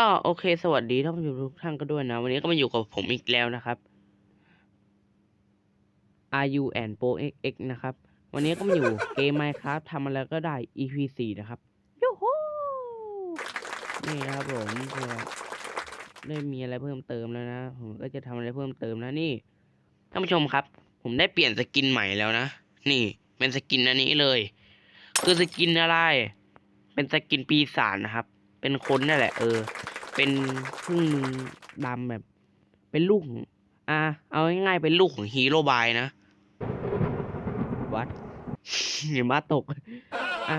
ก็โอเค สวัสดีท่านผู้ชมทุกท่านก็ด้วยนะ วันนี้ก็มาอยู่กับผมอีกแล้วนะครับ RU and Pro XX นะครับ วันนี้ก็มาอยู่เกม Minecraft ทำอะไรก็ได้ EP 4นะครับยูฮูนี่นะครับผมเพื่อได้มีอะไรเพิ่มเติมแล้วนะ ผมก็จะทำอะไรเพิ่มเติมนะนี่ท่านผู้ชมครับ ผมได้เปลี่ยนสกินใหม่แล้วนะ นี่เป็นสกินอันนี้เลย คือสกินอะไร เป็นสกินปีศาจนะครับเป็นคนนั่นแหละเออ เป็นพึ่งดำแบบ เป็นลูก อะเอาง่ายๆเป็นลูกของฮีโร่บายนะวัดหิมะตกอะ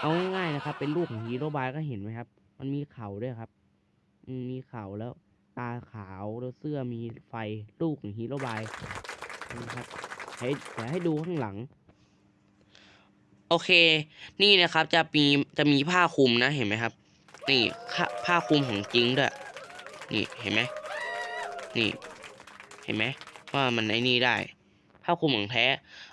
เอาง่ายๆนะครับ เป็นลูกของฮีโร่บายก็เห็นไหมครับ มันมีเขาด้วยครับมีเขาแล้ว ตาขาวแล้วเสื้อมีไฟลูกของฮีโร่บายนะครับให้เดี๋ยวให้ดูข้างหลัง โอเค นี่นะครับจะมีจะมีผ้าคลุมนะเห็นไหมครับ นี่ผ้าคลุมของจริงด้วย นี่เห็นไหมนี่ เห็นไหมว่ามันไอ้นี่ได้ ผ้าคลุมของแท้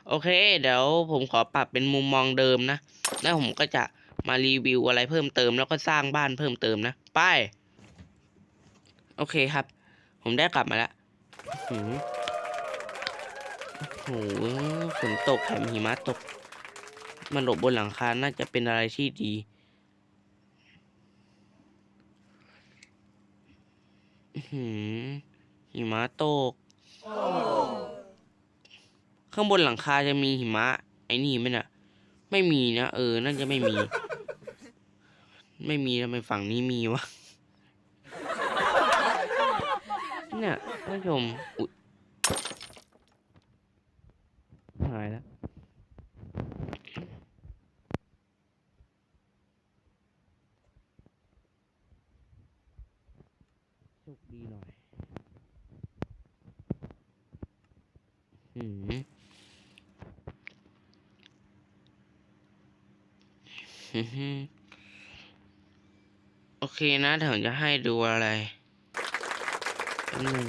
โอเค เดี๋ยวผมขอปรับเป็นมุมมองเดิมนะ แล้วผมก็จะมารีวิวอะไรเพิ่มเติมแล้วก็สร้างบ้านเพิ่มเติมนะ ไป โอเคครับ ผมได้กลับมาแล้วหือโอ้โหฝนตกแถมหิมะตก มันหลบบนหลังคา น่าจะเป็นอะไรที่ดี อื้อ หือหิมะตก ข้างบนหลังคาจะมีหิมะ ไอ้นี่ไหมน่ะ ไม่มีนะเออ น่าจะไม่มี ไม่มีทำไมฝั่งนี้มีวะ เนี่ยท่านผู้ชมอุ๊ยหายแล้ว โชคดีหน่อยหืมฮึฮึ โอเคนะเดี๋ยวจะให้ดูอะไรแป๊บนึง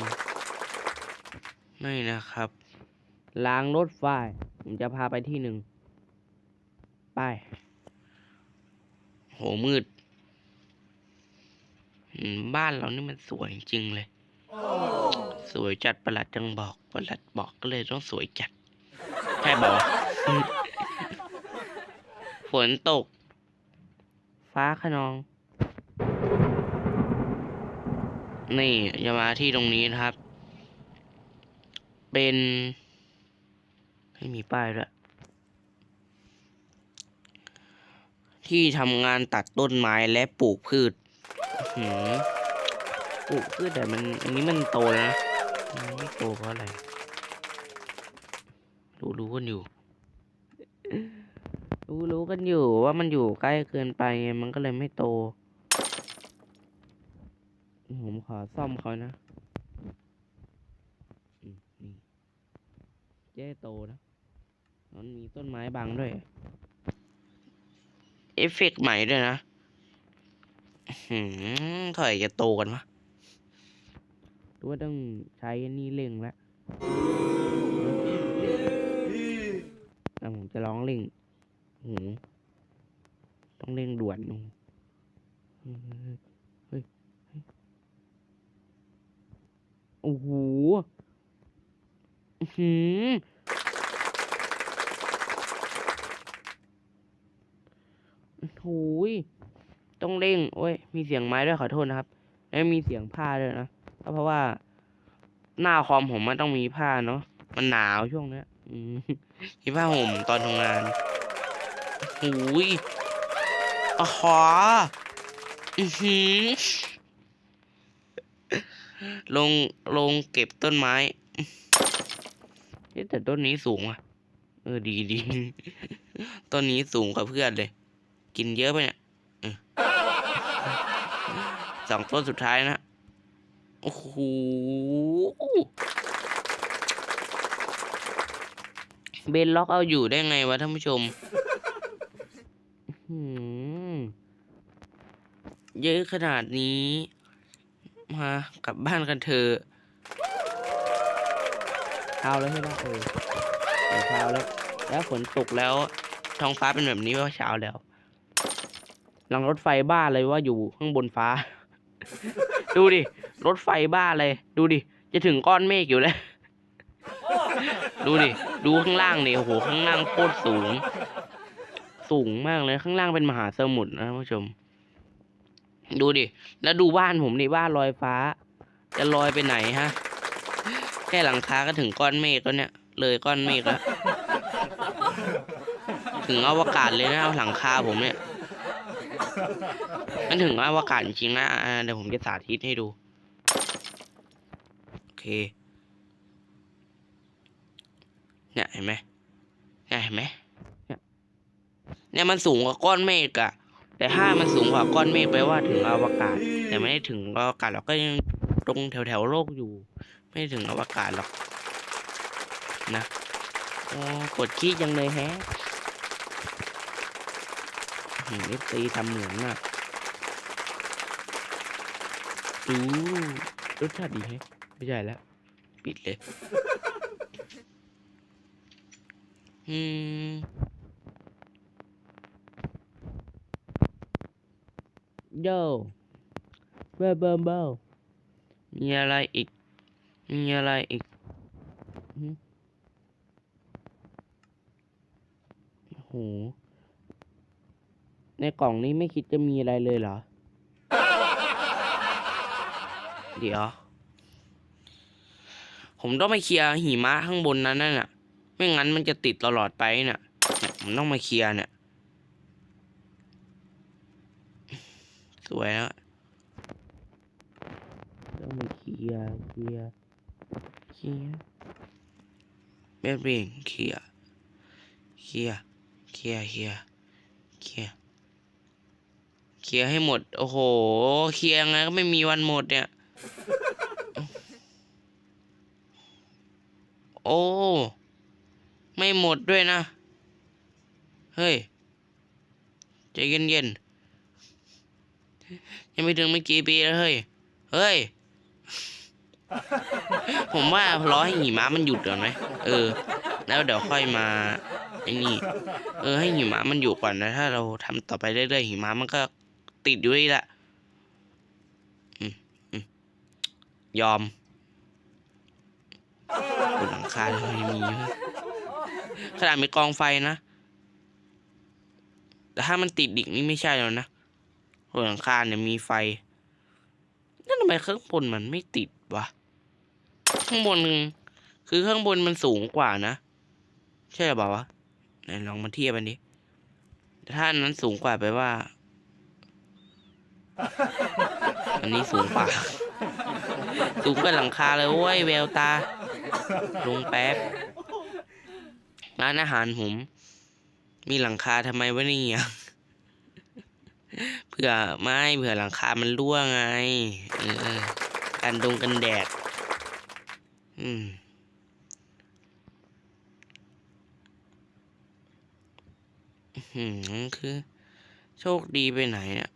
ไม่นะครับ ล้างรถไฟ ผมจะพาไปที่หนึ่ง ไป โหมืด บ้านเรานี่มันสวยจริงเลย สวยจัดประหลัดจังบอก ประหลัดบอกก็เลยต้องสวยจัดใช่บอกฝนตก ฟ้าขนอง นี่จะมาที่ตรงนี้นะครับ เป็นไม่มีป้ายด้วยที่ทำงานตัดต้นไม้และปลูกพืชปลูกพืชแต่มันอันนี้มันโตแล้วนะมันไม่โตเพราะอะไร รู้รู้กันอยู่ รู้รู้กันอยู่ว่ามันอยู่ใกล้เกินไป มันก็เลยไม่โต ผมขอซ่อมเขานะนี่เจ๊โตนะ มันมีต้นไม้บังด้วย เอฟเฟกต์ใหม่ด้วยนะหืมเท่าไหร่จะโตกันวะหรือว่าต้องใช้นี่เร่งแล้วอ่ผมจะร้องเร่ง หูต้องเร่งด่วนหูเฮ้ยเฮ้ยโอ้โหหือโอ้ยต้องเร่ง โอ้ย มีเสียงไม้ด้วยขอโทษนะครับ แล้วมีเสียงผ้าด้วยนะก็เพราะว่า หน้าคอมผมมันต้องมีผ้าเนาะ มันหนาวช่วงเนี้ย อืมมีผ้าห่มตอนทำงาน โอ้ยอ๋อหออือหือลง ลงเก็บต้นไม้เอ๊ะแต่ต้นนี้สูงว่ะ เออ ดีดีต้นนี้สูงกว่าเพื่อนเลย กินเยอะไปเนี่ยสองต้นสุดท้ายนะ โอ้โห เบนล็อกเอาอยู่ได้ไงวะท่านผู้ชม เยอะขนาดนี้ มากลับบ้านกันเถอะเช้าแล้วใช่ไหมเออเช้าแล้ว แล้วฝนตกแล้ว ท้องฟ้าเป็นแบบนี้ว่าเช้าแล้วหลังรถไฟบ้าเลยว่าอยู่ข้างบนฟ้า ดูดิ รถไฟบ้าเลย ดูดิ จะถึงก้อนเมฆอยู่แล้ว ดูดิ ดูข้างล่างดิโอ้โห ข้างล่างโคตรสูง สูงมากเลยข้างล่างเป็นมหาสมุทรนะผู้ชม ดูดิ แล้วดูบ้านผมดิบ้านลอยฟ้า จะลอยไปไหนฮะ แค่หลังคาก็ถึงก้อนเมฆแล้วเนี่ย เลยก้อนเมฆแล้วถึงอวกาศเลยนะหลังคาผมเนี่ยมันถึงอวกาศจริงนะเดี๋ยวผมจะสาธิตให้ดู โอเค เนี่ยเห็นไหมเนี่ยเห็นไหม เนี่ยมันสูงกว่าก้อนเมฆอะแต่ถ้ามันสูงกว่าก้อนเมฆแปลว่าถึงอวกาศ แต่ไม่ได้ถึงอวกาศเราก็ยังตรงแถวแถวโลกอยู่ ไม่ถึงอวกาศหรอกนะโอ้กดขี้ยังเลยแฮะเห็นเอฟซีทำเหมือนมากดูรสชาติดีแฮะไม่ใช่แล้ว ปิดเลย อืม โยเบลเบลเบลมีอะไรอีก มีอะไรอีกหึโอ้โห ในกล่องนี้ไม่คิดจะมีอะไรเลยเหรอ เดี๋ยว ผมต้องไปเคลียร์หิมะข้างบนนั้นน่ะ ไม่งั้นมันจะติดตลอดไปน่ะเนี่ยผมต้องมาเคลียร์เนี่ย สวยแล้วต้องมาเคลียร์เคลียร์เคลียร์แม่เบงเคลียร์เคลียร์เคลียร์เคลียร์เคลียร์เคลียร์ให้หมด โอ้โห เคลียร์ยังไงก็ไม่มีวันหมดเนี่ย โอ้ ไม่หมดด้วยนะ เฮ้ย ใจเย็นๆ ยังไม่ถึงไม่กี่ปีแล้วเฮ้ย เฮ้ย ผมว่ารอให้หิมะมันหยุดก่อนไหมเออ แล้วเดี๋ยวค่อยมาไอ้นี่ เออ ให้หิมะมันอยู่ก่อนนะ ถ้าเราทำต่อไปเรื่อยๆหิมะมันก็ติดอยู่นี่แหละยอมบนหลังคาเลยมีเยอะขนาดมีกองไฟนะ แต่ถ้ามันติดดิกนี่ไม่ใช่แล้วนะ บนหลังคาเนี่ยมีไฟ นั่นทำไมข้างบนมันไม่ติดวะ ข้างบนคือข้างบนมันสูงกว่านะ ใช่หรือเปล่าวะ ไหนลองมาเทียบกันดิแต่ถ้าอันนั้นสูงกว่าแปลว่า อันนี้สูงกว่า สูงกว่าหลังคาเลยโอ้ยแววตา ลงแป๊บ ร้านอาหารผม มีหลังคาทำไมวะเนี่ย เผื่อไม่เผื่อหลังคา มันรั่วไงเออกันดงกันแดด อืมหือคือ โชคดีไปไหนเนี่ย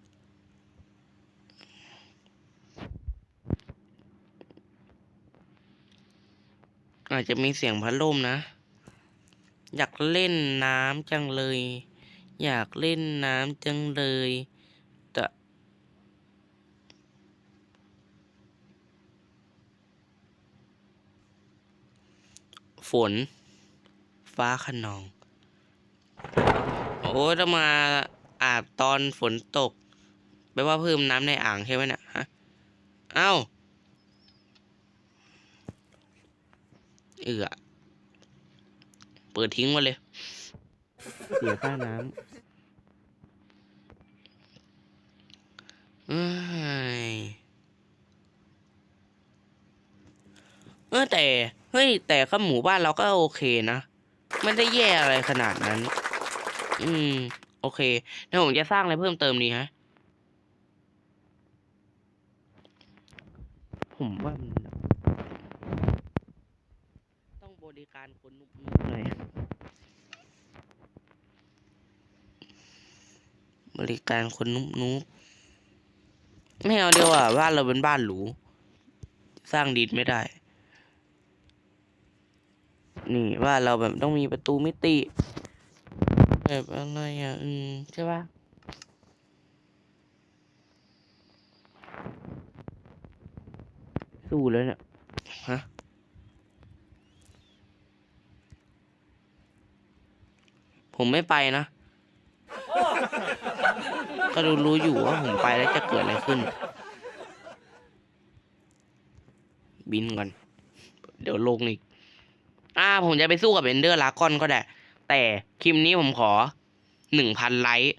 อาจจะมีเสียงพัดลมนะ อยากเล่นน้ำจังเลย อยากเล่นน้ำจังเลย ฝน ฟ้าขนอง โอ้ยต้องมาอาบตอนฝนตกแปลว่าเพิ่มน้ำในอ่างใช่ไหมเนี่ยฮะเอ้าเอือเปิดทิ้งมาเลยเสียค่าน้ำ เออแต่เฮ้ยแต่ข้าหมูบ้านเราก็โอเคนะไม่ได้แย่อะไรขนาดนั้น อืม โอเคเดี๋ยวผมจะสร้างอะไรเพิ่มเติมดีฮะ ผมว่ามันต้องบริการคนนุบๆหน่อยบริการคนนุบนุบไม่เอาเดียวอะบ้านเราเป็นบ้านหรู สร้างดินไม่ได้ นี่ว่านเราแบบต้องมีประตูมิติ แบบอะไรอะ อืม ใช่ปะสู้แล้วเนี่ยฮะผมไม่ไปนะ ก็รู้รู้อยู่ว่าผมไปแล้วจะเกิดอะไรขึ้น บินก่อน เดี๋ยวลงอีก อ่าผมจะไปสู้กับเอนเดอร์ลากอนก็ได้ แต่คลิปนี้ผมขอหนึ่งพันไลค์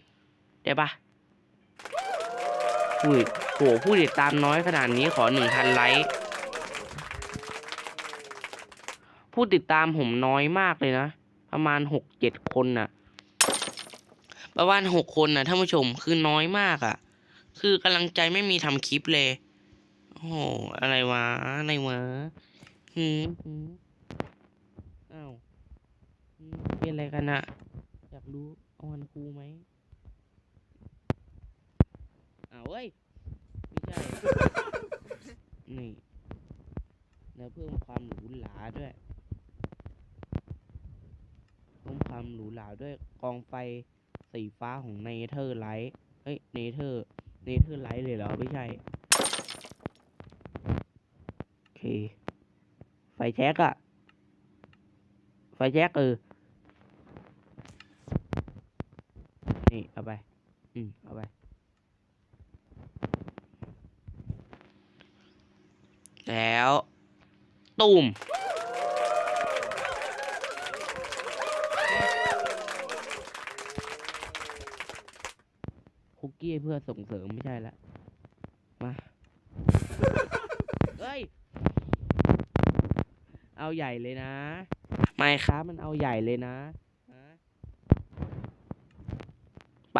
ได้ปะอุ้ยโหผู้ติดตามน้อยขนาดนี้ขอหนึ่งพันไลค์ผู้ติดตามผมน้อยมากเลยนะ ประมาณหกเจ็ดคนน่ะ ประมาณหกคนน่ะท่านผู้ชมคือน้อยมากอะ่ะ คือกำลังใจไม่มีทำคลิปเลย โอ้โห อะไรวะ อะไรวะหืม เป็นอะไรกันอะอยากรู้เอาวันครูไหมอ้าวเว้ย ไม่ใช่ นี่แล้วเพิ่มความหรูหราด้วยเพิ่มความหรูหราด้วยกองไฟสีฟ้าของเนเธอร์ไลท์เฮ้ยเนเธอร์เนเธอร์ไลท์เลยเหรอ ไม่ใช่ โอเค ไฟแช็กอะไฟแช็กเออ นี่เอาไป อืมเอาไปแล้วตูมคุกกี้เพื่อส่งเสริมไม่ใช่ละ มา เฮ้ย เอาใหญ่เลยนะ ไม่ครับมันเอาใหญ่เลยนะฮะ ไป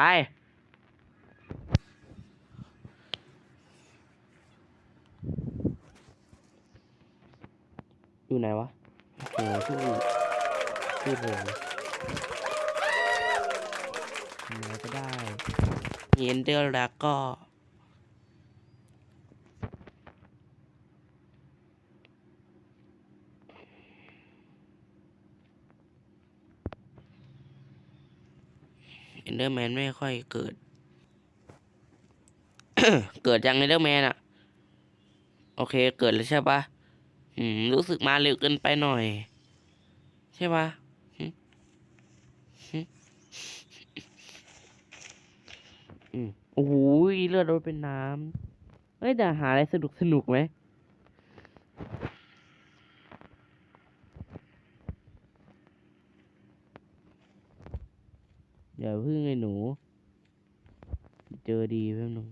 อยู่ไหนวะโอ้โหชื่อชื่อเธอทำอะไรก็ได้มีเอนเดอร์แล้วก็ เอนเดอร์แมนไม่ค่อยเกิด เกิดยังเอนเดอร์แมนอะโอเค เกิดแล้วใช่ปะอืม รู้สึกมาเร็วเกินไปหน่อย ใช่ปะอืมโอ้โหเลือดรถเป็นน้ำเฮ้ยแต่หาอะไรสนุกสนุกไหม เดี๋ยวพึ่งไอ้หนู เจอดีแป๊บนึง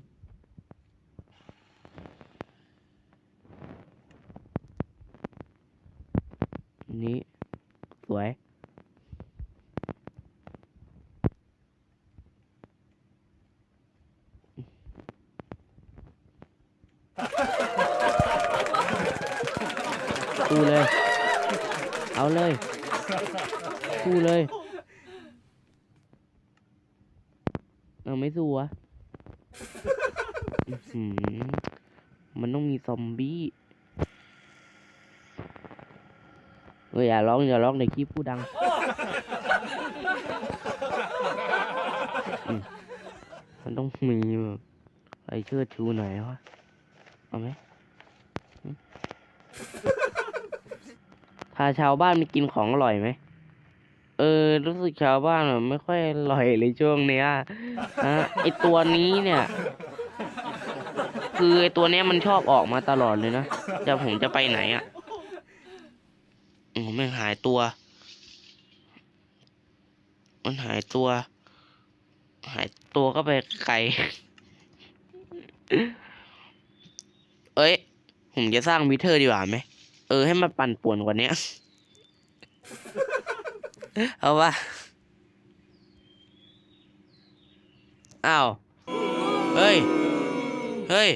อันนี้ สวยสู้เลย เอาเลยสู้เลย เอาไม่สู้วะมันต้องมีซอมบี้เฮ้ยอย่าร้องอย่าร้องในคลิปพูดดัง มันต้องมีแบบอะไรเชิดชูหน่อยวะเอาไหมหึพาชาวบ้านไปกินของอร่อยไหม เออ รู้สึกชาวบ้านแบบไม่ค่อยอร่อยเลยช่วงเนี้ยฮะไอตัวนี้เนี่ย คือไอตัวเนี้ยมันชอบออกมาตลอดเลยนะจะผมจะไปไหนอะโอ้ไม่งหายตัว มันหายตัว หายตัวก็ไปไกล เอ้ย ผมจะสร้างมิเทอร์ดีกว่าไหม เออ ให้มันปั่นป่วนกว่านี้ เอาวะอ้าว เฮ้ย เฮ้ย